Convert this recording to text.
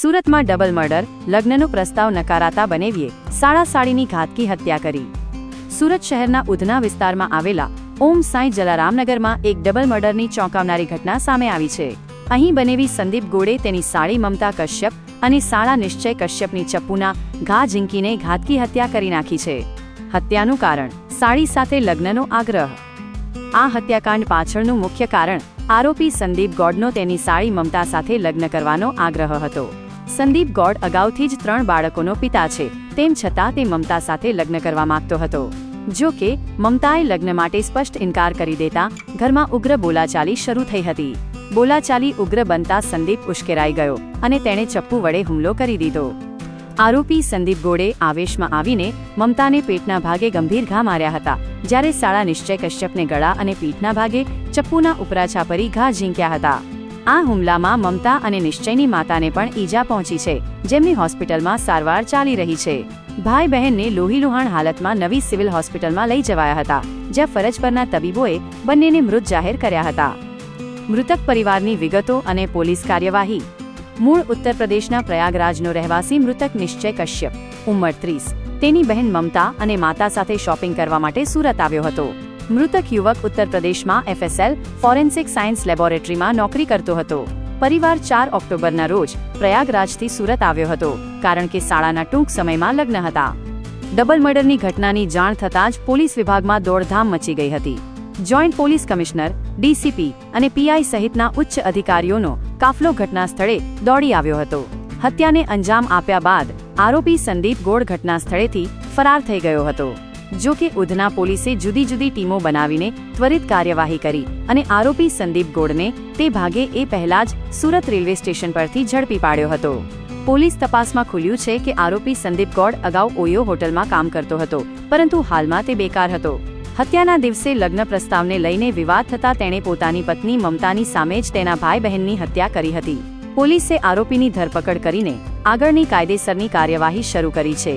સુરતમાં double murder, લગ્નનો પ્રસ્તાવ નકારાતા બનેવીએ સાડા સાડીની ઘાતકી હત્યા કરી. સુરત શહેરના ઉધના વિસ્તારમાં આવેલા ઓમ સાંઈ જલારામનગરમાં એક ડબલ મર્ડરની ચોંકાવનારી ઘટના સામે આવી છે. અહીં બનેવી સંદીપ ગોડે તેની સાળી મમતા કશ્યપ અને સાળા નિશ્ચય કશ્યપની ચપ્પુના ઘા ઝીંકીને ઘાતકી હત્યા કરી નાખી છે. હત્યાનું કારણ સાડી સાથે લગ્નનો આગ્રહ. આ હત્યાકાંડ પાછળનું મુખ્ય કારણ આરોપી સંદીપ ગોડનો તેની સાળી મમતા સાથે લગ્ન કરવાનો આગ્રહ હતો. સંદીપ ગોડ અગાઉથી જ ત્રણ બાળકોનો પિતા છે. તેમ છતાં તે મમતા સાથે લગ્ન કરવા માંગતો હતો. જો કે, મમતાએ લગ્ન માટે સ્પષ્ટ ઇનકાર કરી દેતા ઘરમાં ઉગ્ર બોલાચાલી શરૂ થઈ હતી. બોલાચાલી ઉગ્ર બનતા સંદીપ ઉશ્કેરાઈ ગયો અને તેણે ચપ્પુ વડે હુમલો કરી દીધો. આરોપી સંદીપ ગોડે આવેશમાં આવીને મમતાને પેટના ભાગે ગંભીર ઘા માર્યા હતા, જ્યારે સાળા નિશ્ચય કશ્યપને ગળા અને પીઠના ભાગે ચપ્પુના ઉપરાછાપરી ઘા ઝીંક્યા હતા. આ હુમલામાં મમતા અને નિશ્ચયની માતાને પણ ઈજા પહોંચી છે, જેમની હોસ્પિટલમાં સારવાર ચાલી રહી છે. ભાઈ બહેનને લોહીલુહાણ હાલતમાં નવી સિવિલ હોસ્પિટલમાં લઈ જવાયા હતા, જ્યાં ફરજ પરના તબીબોએ બંનેને મૃત જાહેર કર્યા હતા. મૃતક પરિવારની વિગતો અને પોલીસ કાર્યવાહી. મૂળ ઉત્તર પ્રદેશના પ્રયાગરાજનો રહેવાસી મૃતક નિશ્ચય કશ્યપ, ઉંમર ત્રીસ. તેની બહેન મમતા અને માતા સાથે શોપિંગ કરવા માટે સુરત આવ્યો હતો. મૃતક યુવક ઉત્તર પ્રદેશમાં એફએસએલ ફોરેન્સિક સાયન્સ લેબોરેટરીમાં નોકરી કરતો હતો. પરિવાર ચાર ઓક્ટોબરના રોજ પ્રયાગરાજથી સુરત આવ્યો હતો, કારણ કે શાળાના ટૂંક સમયમાં લગ્ન હતા. ડબલ મર્ડરની ઘટનાની જાણ થતાં જ પોલીસ વિભાગમાં દોડધામ મચી ગઈ હતી. જોઈન્ટ પોલીસ કમિશનર, ડીસીપી અને પીઆઈ સહિતના ઉચ્ચ અધિકારીઓનો કાફલો ઘટના સ્થળે દોડી આવ્યો હતો. હત્યાને અંજામ આપ્યા બાદ આરોપી સંદીપ ગોળ ઘટના સ્થળેથી ફરાર થઈ ગયો હતો. જો કે ઉધના પોલીસે જુદી જુદી ટીમો બનાવીને ત્વરિત કાર્યવાહી કરી અને આરોપી સંદીપ ગોળને તે ભાગે એ પહેલા જ સુરત રેલવે સ્ટેશન પરથી ઝડપી પાડ્યો હતો. પોલીસ તપાસમાં ખુલ્યું છે કે આરોપી સંદીપ ગોડ અગાઉ ઓયો હોટલમાં કામ કરતો હતો, પરંતુ હાલમાં તે બેકાર હતો. હત્યાના દિવસે લગ્ન પ્રસ્તાવને લઈને વિવાદ થતા તેણે પોતાની પત્ની મમતાની સામે જ તેના ભાઈ બહેનની હત્યા કરી હતી. પોલીસે આરોપીની ધરપકડ કરીને આગળની કાયદેસરની કાર્યવાહી શરૂ કરી છે.